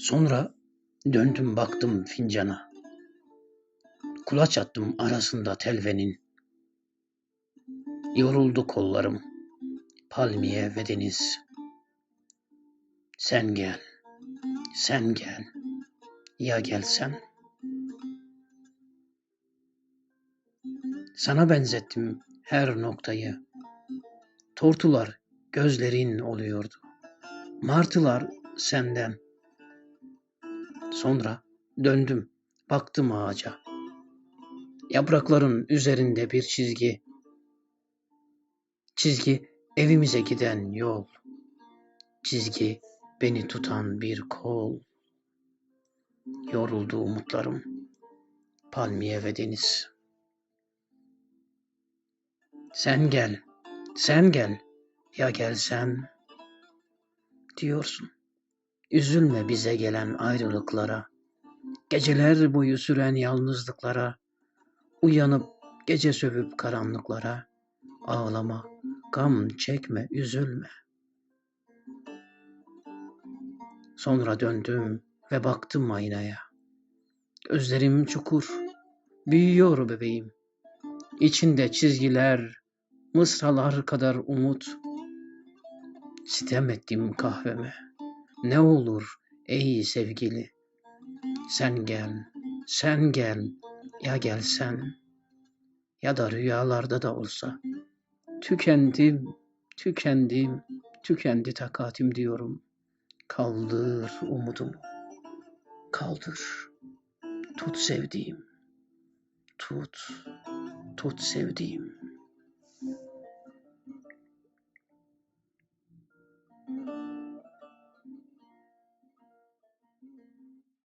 Sonra döndüm baktım fincana. Kulaç attım arasında telvenin. Yoruldu kollarım, palmiye ve deniz. Sen gel, sen gel, ya gelsen. Sana benzettim her noktayı. Tortular gözlerin oluyordu. Martılar senden. Sonra döndüm, baktım ağaca. Yaprakların üzerinde bir çizgi. Çizgi evimize giden yol. Çizgi beni tutan bir kol. Yoruldu umutlarım. Palmiye ve deniz. Sen gel, sen gel, ya gelsen diyorsun. Üzülme bize gelen ayrılıklara, geceler boyu süren yalnızlıklara, uyanıp gece sövüp karanlıklara, ağlama, gam çekme, üzülme. Sonra döndüm ve baktım aynaya. Gözlerim çukur, büyüyor bebeğim. İçinde çizgiler, mısralar kadar umut. Sitem ettim kahveme. Ne olur ey sevgili. Sen gel, sen gel, ya gelsen. Ya da rüyalarda da olsa. Tükendim, tükendim, tükendi takatim diyorum. Kaldır umudumu, kaldır. Tut sevdiğim, tut, tut sevdiğim.